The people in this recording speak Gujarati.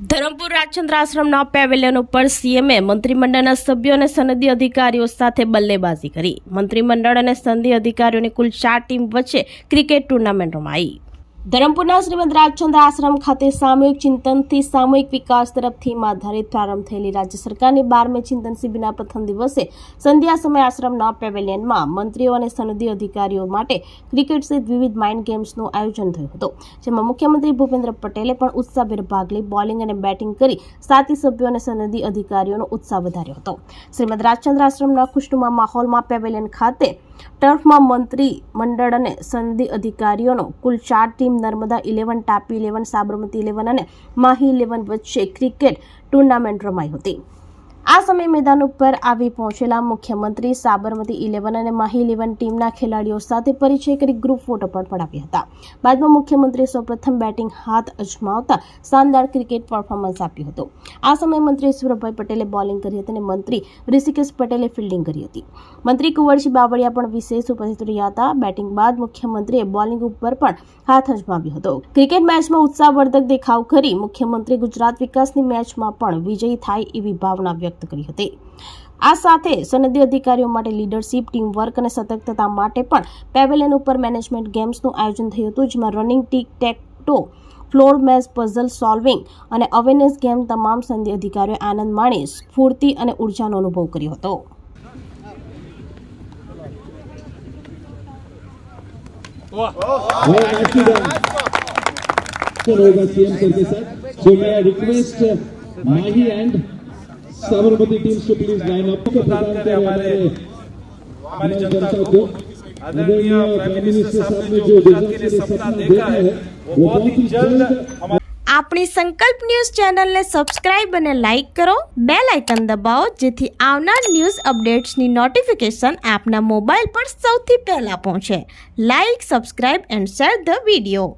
ધરમપુર રાજચંદ્ર આશ્રમના પેવેલિયન ઉપર સીએમએ મંત્રીમંડળના સભ્યો અને સનદી અધિકારીઓ સાથે બલ્લેબાજી કરી. મંત્રીમંડળ અને સનદી અધિકારીઓની કુલ ચાર ટીમ વચ્ચે ક્રિકેટ ટુર્નામેન્ટ રમાઈ ધરમપુરના શ્રીમદ રાજચંદ્ર આશ્રમ ખાતે સામૂહિક ચિંતનથી સામૂહિક વિકાસ તરફ થીમ આધારિત પ્રારંભ થયેલી રાજ્ય સરકારની બારમી ચિંતન શિબિરના પ્રથમ દિવસે સંધ્યા સમય આશ્રમના પેવેલિયનમાં મંત્રીઓ અને સનદી અધિકારીઓ માટે ક્રિકેટ સહિત વિવિધ માઇન્ડ ગેમ્સનું આયોજન થયું હતું. જેમાં મુખ્યમંત્રી ભૂપેન્દ્ર પટેલે પણ ઉત્સાહભેર ભાગ લઈ બોલિંગ અને બેટિંગ કરી સાથી સભ્યો અને સનદી અધિકારીઓનો ઉત્સાહ વધાર્યો હતો. શ્રીમદ રાજચંદ્ર આશ્રમના ખુશનુમા માહોલમાં પેવેલિયન ખાતે ટર્ફમાં મંત્રી મંડળ અને સંધિ અધિકારીઓનો કુલ ચાર team Narmada eleven Tapi eleven, Sabarmati eleven અને માહી ઇલેવન વચ્ચે ક્રિકેટ ટુર્નામેન્ટ રમાઈ હતી. આ સમય મેદાન ઉપર આવી પહોંચેલા મુખ્યમંત્રી સાબરમતી ઇલેવન અને માહી ઇલેવન ટીમના ખેલાડીઓ સાથે પરિચય કરી ગ્રુપ ફોટો પણ પડાવ્યા હતા. બાદમાં મુખ્યમંત્રીએ સૌપ્રથમ બેટિંગ હાથ અજમાવતા શાનદાર ક્રિકેટ પરફોર્મન્સ આપ્યું હતું. આ સમયે મંત્રી સુરભભાઈ પટેલે બોલિંગ કરી હતી અને મંત્રી ઋષિકેશ પટેલે ફિલ્ડિંગ કરી હતી. મંત્રી કુંવરજી બાવળિયા પણ વિશેષ ઉપસ્થિત રહ્યા હતા. બેટિંગ બાદ મુખ્યમંત્રીએ બોલિંગ ઉપર પણ હાથ અજમાવ્યો હતો. ક્રિકેટ મેચમાં ઉત્સાહવર્ધક દેખાવ કરી મુખ્યમંત્રી ગુજરાત વિકાસની મેચમાં પણ વિજયી થાય એવી ભાવના વ્યક્ત વ્યક્ત કરી હતી. આ સાથે સનદી અધિકારીઓ માટે લીડરશીપ ટીમવર્ક અને સતર્કતા માટે પણ પેવેલિયન ઉપર મેનેજમેન્ટ ગેમ્સનું આયોજન થયું હતું જેમાં running tic tac toe floor maze puzzle solving અને અવેરનેસ ગેમ તમામ સંધિ અધિકારીઓએ આનંદ માણી સ્ફૂર્તિ અને ઉર્જાનો અનુભવ કર્યો હતો. So, I Sabarmati teams to please line up को प्रदान करें हमारे हमारी जनता को आदरणीय प्राइम मिनिस्टर साहब ने जो विजन के लिए सपना देखा है वो बहुत ही जल्द हमारे આપણી સંકલ્પ ન્યૂઝ ચેનલને સબસ્ક્રાઇબ અને લાઇક કરો બે લાઇકન દબાવો જેથી આવનાર ન્યૂઝ અપડેટ્સની નોટિફિકેશન આપના મોબાઈલ પર સૌથી પહેલા પહોંચે like subscribe and share the video